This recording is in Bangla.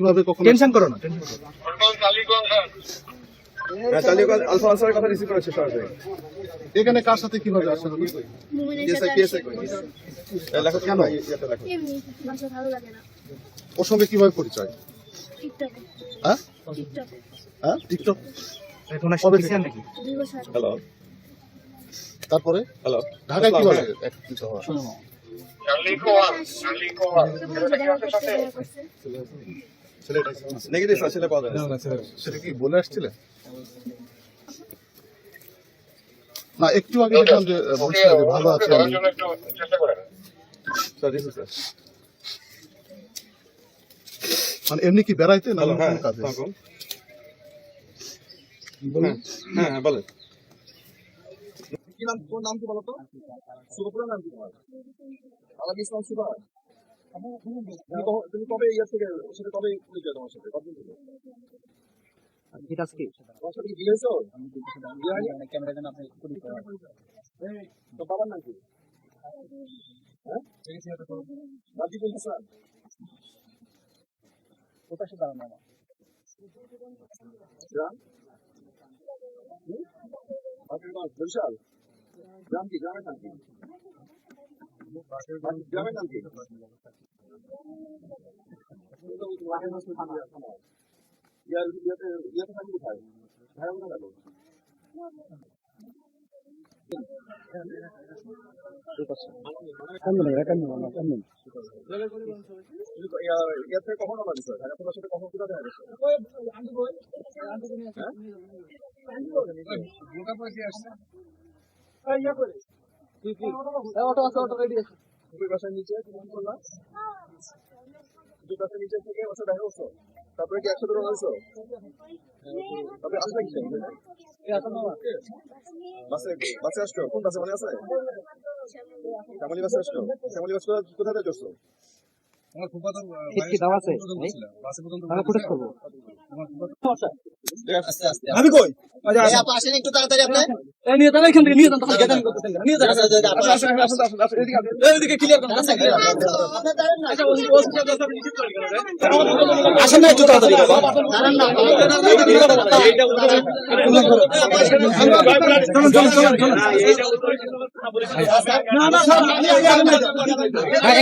কীভাবে কখনো টেনশন করো না হ্যাঁ। টালিগঞ্জ আলফা আনসারের কথা রিসিভ করেছে এখানে কার সাথে কীভাবে কেন? ওর সঙ্গে কীভাবে পরিচয়? হ্যাঁ? হ্যাঁ টিকটক। হ্যালো। তারপরে? হ্যালো। ঢাকায় একত্রিত হওয়া? পাওয়া যায় না। সেটা কি বলে আসছিলেন না একটু আগে দেখলাম যে যে ভালো আছে আমি। মানে এমনি কি বেড়াইতে না হ্যাঁ কাজে? হ্যাঁ, কোন? হ্যাঁ হ্যাঁ হ্যাঁ বলেন। কি নাম তোর নাম কি বলো তো শুভপুরের নাম কি তোমার আলাদ তুমি কবে- তুমি কবে ইয়ার থেকে ওর সাথে কবে পরিচয় তোমার সাথে কতদিন থেকে এটা আজকে তোমার সাথে কি বিয়ে হয়েছে ওর? বিয়ে হয়নি? এই, তোর বাবার নাম কি হ্যাঁ রাজিবুল হাসান কোথায় সে দাঁড়ানো আমার গ্রাম হুম? বাকেরগঞ্জ, বরিশাল গ্রাম কি গ্রামের নাম কি গ্রামের নাম কি ইয়ার ইয়াতে ইয়াতে থাকি কোথায় ভাড়া কোথায় গেল কখন সাথে কখন কোথায় দেখা গেছে দুই বাসার নিচে তুমি কি করলা দুই বাসার নিচে থেকে দেখা করছ তারপরে কি একশো টাকা হয়েছো তারপরে আসলে কি? বাসে বাসে আসছো? কোন বাসে? মনে আছে? শ্যামলি বাসে আসছো। শ্যামলি বাস কোথা থেকে চড়ছো আমি কই এই নিয়ে তাহলে এখান থেকে নিয়ে যান তাহলে গেদান করতেছেন কেন? নিয়ে যান আসুন আসুন আসুন আসুন আসুন এদিকে আসুন। এইদিকে ক্লিয়ার করুন আসেন না একটু তাড়াতাড়ি হ্যাঁ